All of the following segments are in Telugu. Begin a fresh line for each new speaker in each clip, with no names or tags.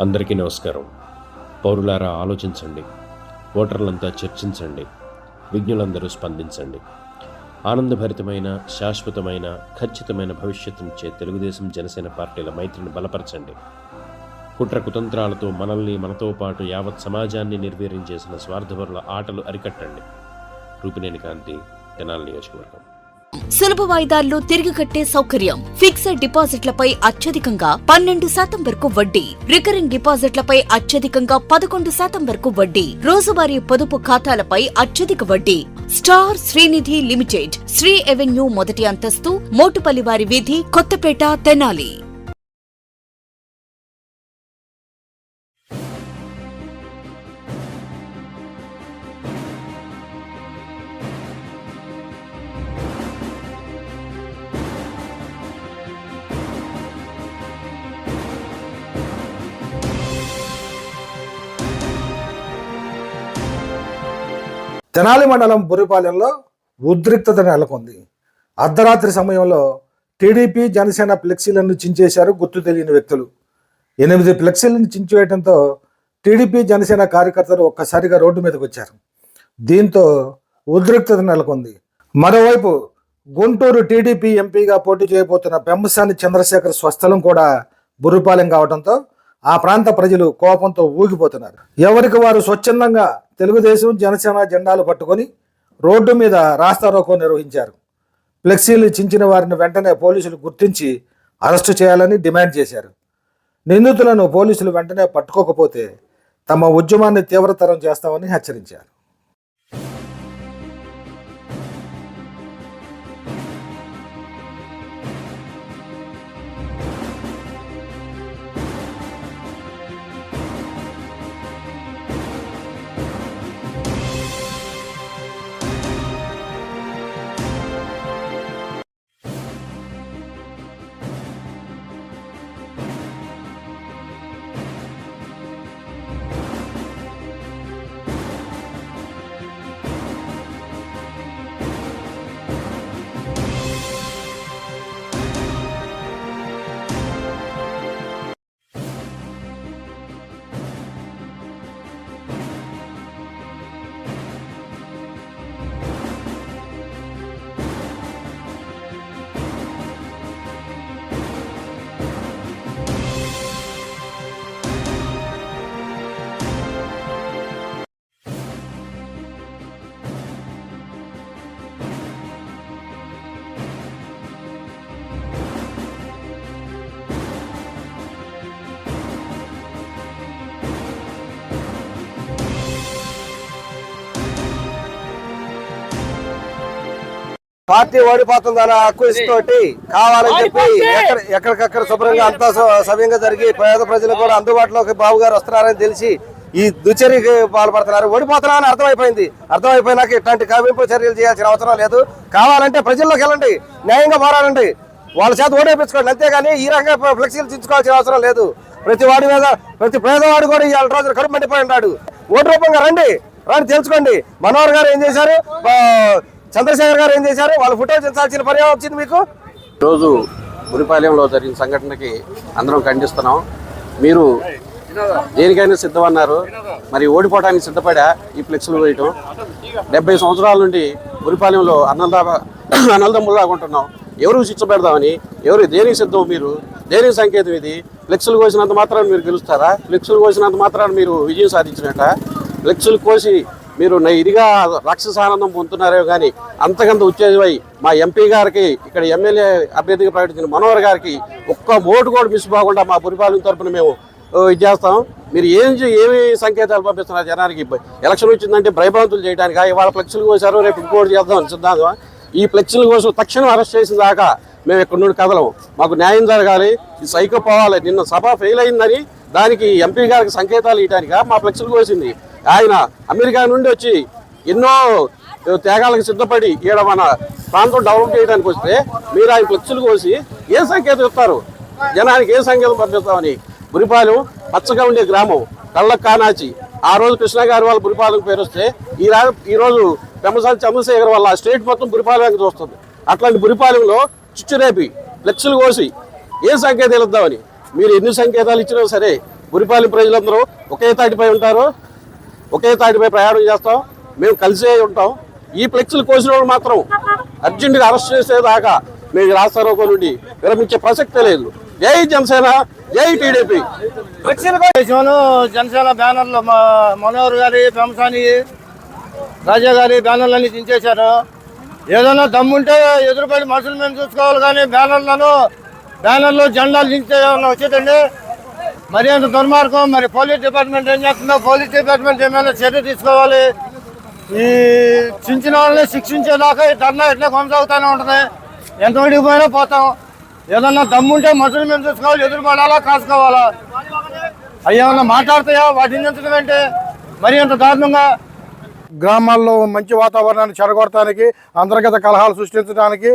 అందరికీ నమస్కారం. పౌరులారా ఆలోచించండి. ఓటర్లంతా చర్చించండి. విజ్ఞులందరూ స్పందించండి. ఆనందభరితమైన శాశ్వతమైన ఖచ్చితమైన భవిష్యత్తునిచ్చే తెలుగుదేశం జనసేన పార్టీల మైత్రిని బలపరచండి. కుట్ర కుతంత్రాలతో మనల్ని మనతో పాటు యావత్ సమాజాన్ని నిర్వీర్యం చేసిన స్వార్థపరుల ఆటలు అరికట్టండి. రూపినేని కాంతి తెనాలి నియోజకవర్గం.
సులభ వాయిదాల్లో తిరిగి కట్టే సౌకర్యం. ఫిక్స్డ్ డిపాజిట్లపై అత్యధికంగా పన్నెండు శాతం వరకు వడ్డీ. రికరింగ్ డిపాజిట్లపై అత్యధికంగా పదకొండు శాతం వరకు వడ్డీ. రోజువారీ పొదుపు ఖాతాలపై అత్యధిక వడ్డీ. Star Srinidhi limited Sri avenue మొదటి అంతస్తు మోటుపల్లివారి వీధి కొత్తపేట తెనాలి.
తెనాలి మండలం బురిపాలెంలో ఉద్రిక్తత నెలకొంది. అర్ధరాత్రి సమయంలో టీడీపీ జనసేన ఫ్లెక్సీలను చించేశారు గుర్తు తెలియని వ్యక్తులు. ఎనిమిది ఫ్లెక్సీలను చించివేయడంతో టీడీపీ జనసేన కార్యకర్తలు ఒక్కసారిగా రోడ్డు మీదకి వచ్చారు దీంతో ఉద్రిక్తత నెలకొంది. మరోవైపు గుంటూరు టీడీపీ ఎంపీగా పోటీ చేయబోతున్న పెంబసాని చంద్రశేఖర్ స్వస్థలం కూడా బుర్రిపాలెం కావడంతో ఆ ప్రాంత ప్రజలు కోపంతో ఊగిపోతున్నారు. ఎవరికి వారు స్వచ్ఛందంగా తెలుగుదేశం జనసేన జెండాలు పట్టుకొని రోడ్డు మీద రాస్తారోకో నిర్వహించారు. ఫ్లెక్సీలు చించిన వారిని వెంటనే పోలీసులు గుర్తించి అరెస్టు చేయాలని డిమాండ్ చేశారు. నిందితులను పోలీసులు వెంటనే పట్టుకోకపోతే తమ ఉద్యమాన్ని తీవ్రతరం చేస్తామని హెచ్చరించారు.
పార్టీ ఓడిపోతుందన్న అక్విజ్ తోటి కావాలని చెప్పి ఎక్కడ ఎక్కడికక్కడ శుభ్రంగా అంతా సవ్యంగా జరిగి పేద ప్రజలు కూడా అందుబాటులోకి బాబు గారు వస్తున్నారని తెలిసి ఈ దుచర్యకి పాల్పడుతున్నారు. ఓడిపోతున్నారని అర్థమైపోయింది. అర్థమైపోయినాక ఇట్లాంటి కవింపు చర్యలు చేయాల్సిన అవసరం లేదు. కావాలంటే ప్రజల్లోకి వెళ్ళండి. న్యాయంగా పోరాడండి. వాళ్ళ చేత ఓడేపించుకోండి. అంతేగాని ఈ రకంగా ఫ్లెక్సీలు తీసుకోవాల్సిన అవసరం లేదు. ప్రతి వాడి మీద ప్రతి పేదవాడు కూడా ఇవాళ రోజున కడుపు మండిపోయి ఉన్నాడు. ఓటు రూపంగా రండి. రండి తెలుసుకోండి. మనోహర్ గారు ఏం చేశారు? చంద్రశేఖర్ గారు ఏం చేశారు? వాళ్ళ ఫోటో చించాల్సిన పర్యాయం వచ్చింది మీకు?
రోజు గురిపాలెంలో జరిగిన సంఘటనకి అందరం ఖండిస్తున్నాం. మీరు దేనికైనా సిద్ధమన్నారు. మరి ఓడిపోవడానికి సిద్ధపడా? ఈ ఫ్లెక్స్లు వేయటం. డెబ్బై సంవత్సరాల నుండి గురిపాలెంలో అన్నదా అన్నదమ్ముల్లాగా ఉంటున్నాం ఎవరికి శిక్ష పెడదామని ఎవరు దేనికి సిద్ధం మీరు? దేనికి సంకేతం ఇది? ఫ్లెక్సులు కోసినంత మాత్రాన్ని మీరు గెలుస్తారా? ఫ్లెక్సులు కోసినంత మాత్రాన్ని మీరు విజయం సాధించినట్ట? ఫ్లెక్సులు కోసి మీరు ఇదిగా రాక్షస ఆనందం పొందుతున్నారే కానీ అంతకంత ఉత్తేజమై మా ఎంపీ గారికి ఇక్కడ ఎమ్మెల్యే అభ్యర్థిగా ప్రకటించిన మనోహర్ గారికి ఒక్క ఓటు కూడా మిస్ పోకుండా మా పురిపాలన తరపున మేము ఇది చేస్తాం. మీరు ఏం చే- ఏమి సంకేతాలు పంపిస్తున్నారు జనానికి? ఎలక్షన్ వచ్చిందంటే భయభ్రాంతులు చేయడానికి? ఇవాళ ఫ్లెక్సులు కోసారు రేపు ఇంకోటి చేద్దాం సిద్ధాంతం ఈ ఫ్లెక్సుల కోసం తక్షణం అరెస్ట్ చేసిన దాకా మేము ఇక్కడ నుండి కదలం? మాకు న్యాయం జరగాలి. ఈ సైకో పోవాలి. నిన్న సభ ఫెయిల్ అయిందని దానికి ఎంపీ గారికి సంకేతాలు ఇవ్వడానికి మా ఫ్లెక్సులు కోసింది. ఆయన అమెరికా నుండి వచ్చి ఎన్నో త్యాగాలకు సిద్ధపడి ఈడ మన ప్రాంతం డెవలప్ చేయడానికి వస్తే మీరు ఆయన ఫ్లెక్సులు కోసి ఏ సంకేతం ఇస్తారు? జనానికి ఏ సంకేతం పంపిస్తామని? గురిపాలెం పచ్చగా ఉండే గ్రామం కళ్ళ కానాచి. ఆ రోజు కృష్ణ గారి వాళ్ళ గురిపాలెం పేరు వస్తే ఈ ఈరోజు ఈ రోజు పెమ్మసాని చంద్రశేఖర్ వాళ్ళ స్టేట్ మొత్తం గురిపాలెంకి చూస్తుంది అట్లాంటి గురిపాలెంలో చుచ్చురేపి ఫ్లెక్సులు కోసి ఏ సంకేతాలు ఇద్దామని? మీరు ఎన్ని సంకేతాలు ఇచ్చినా సరే గురిపాలెం ప్రజలందరూ ఒకే తాటిపై ఉంటారు. ఒకే తాటిపై ప్రయాణం చేస్తాం. మేము కలిసే ఉంటాం. ఈ ఫ్లెక్స్లు కోసిన వాళ్ళు మాత్రం అర్జెంటుగా అరెస్ట్ చేసేదాకా మేము రాస్తారోకో నుండి విరమించే ప్రసక్తే లేదు. జై జనసేన జై టీడీపీ.
జనసేన బ్యానర్లు మా మనోహర్ గారి పెంసాని రాజా గారి బ్యానర్లన్నీ దించేశారు ఏదైనా దమ్ముంటే ఎదురుపడి మనుషులు మేము చూసుకోవాలి కానీ బ్యానర్లను బ్యానర్లు జెండాలు దించే వచ్చేదండి మరి అంత దుర్మార్గం మరి పోలీస్ డిపార్ట్మెంట్ ఏం చేస్తుందో పోలీస్ డిపార్ట్మెంట్ ఏమైనా చర్య తీసుకోవాలి? ఈ చించిన వాళ్ళని శిక్షించేదాకా ఈ ధర్నా ఎట్లా కొనసాగుతూనే ఉంటుంది? ఎంత పోయినా పోతాం. ఏదన్నా దమ్ముంటే మనుషులు మేము చూసుకోవాలి ఎదురుపడాలా కాసుకోవాలా? అయ్యేమన్నా మాట్లాడతాయా? వాటిని ఎంచడం ఏంటి? మరి అంత దారుణంగా
గ్రామాల్లో మంచి వాతావరణాన్ని చెడగొడటానికి అంతర్గత కలహాలు సృష్టించడానికి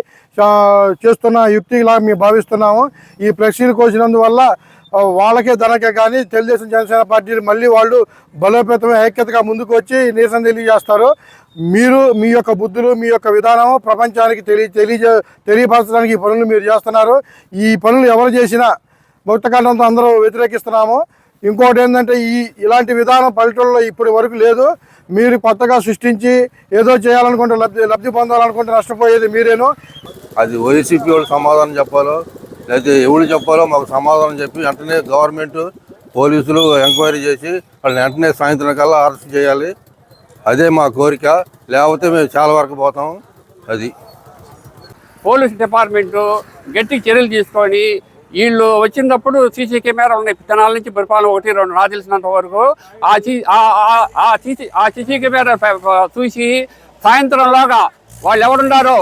చేస్తున్న యుక్తిలా మేము భావిస్తున్నాము. ఈ ఫ్లెక్సీలు కోసినందువల్ల వాళ్ళకే ధనకే కానీ తెలుగుదేశం జనసేన పార్టీ మళ్ళీ వాళ్ళు బలోపేతమైన ఐక్యతగా ముందుకు వచ్చి నిరసన తెలియజేస్తారు. మీరు మీ యొక్క బుద్ధులు మీ యొక్క విధానం ప్రపంచానికి తెలియ తెలియజే తెలియపరచడానికి ఈ పనులు మీరు చేస్తున్నారు. ఈ పనులు ఎవరు చేసినా భక్తకాండంతో అందరూ వ్యతిరేకిస్తున్నాము. ఇంకోటి ఏంటంటే ఈ ఇలాంటి విధానం పల్లెటూళ్ళలో ఇప్పటి వరకు లేదు. మీరు కొత్తగా సృష్టించి ఏదో చేయాలనుకుంటే లబ్ధి లబ్ధి పొందాలనుకుంటే నష్టపోయేది మీరేను.
అది వైసీపీ వాళ్ళు సమాధానం చెప్పాలో లేకపోతే ఎవరు చెప్పాలో మాకు సమాధానం చెప్పి వెంటనే గవర్నమెంట్ పోలీసులు ఎంక్వైరీ చేసి వాళ్ళని వెంటనే సాయంత్రం కల్లా అరెస్ట్ చేయాలి. అదే మా కోరిక. లేకపోతే మేము చాలా వరకు పోతాం. అది.
పోలీస్ డిపార్ట్మెంటు గట్టి చర్యలు తీసుకొని వీళ్ళు వచ్చినప్పుడు సీసీ కెమెరా ఉన్నాయి. తెనాల నుంచి పరిపాలన ఒకటి రెండు నాకు తెలిసినంత వరకు ఆ సీ- ఆ- ఆ సీసీ ఆ సీసీ కెమెరా చూసి సాయంత్రంలోగా వాళ్ళు ఎవరున్నారో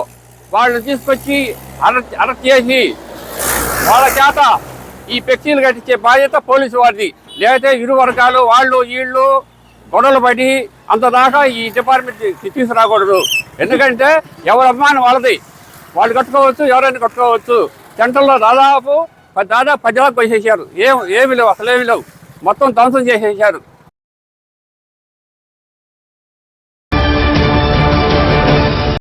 వాళ్ళు తీసుకొచ్చి అరెస్ట్ అరెస్ట్ చేసి వాళ్ళ చేత ఈ ఫ్లెక్సీలు కట్టించే బాధ్యత పోలీసు వారిది. లేకపోతే ఇరు వర్గాలు వాళ్ళు వీళ్ళు గొడవలు పడి అంతదాకా ఈ డిపార్ట్మెంట్ తీసుకురాకూడదు. ఎందుకంటే ఎవరి అభిమానం వాళ్ళది. వాళ్ళు కట్టుకోవచ్చు ఎవరైనా కట్టుకోవచ్చు. సెంటర్లో దాదాపు దాదాపు పది దాకా వేసేసారు ఏం ఏమి లేవు అసలేమి లేవు. మొత్తం ధ్వంసం చేసేసారు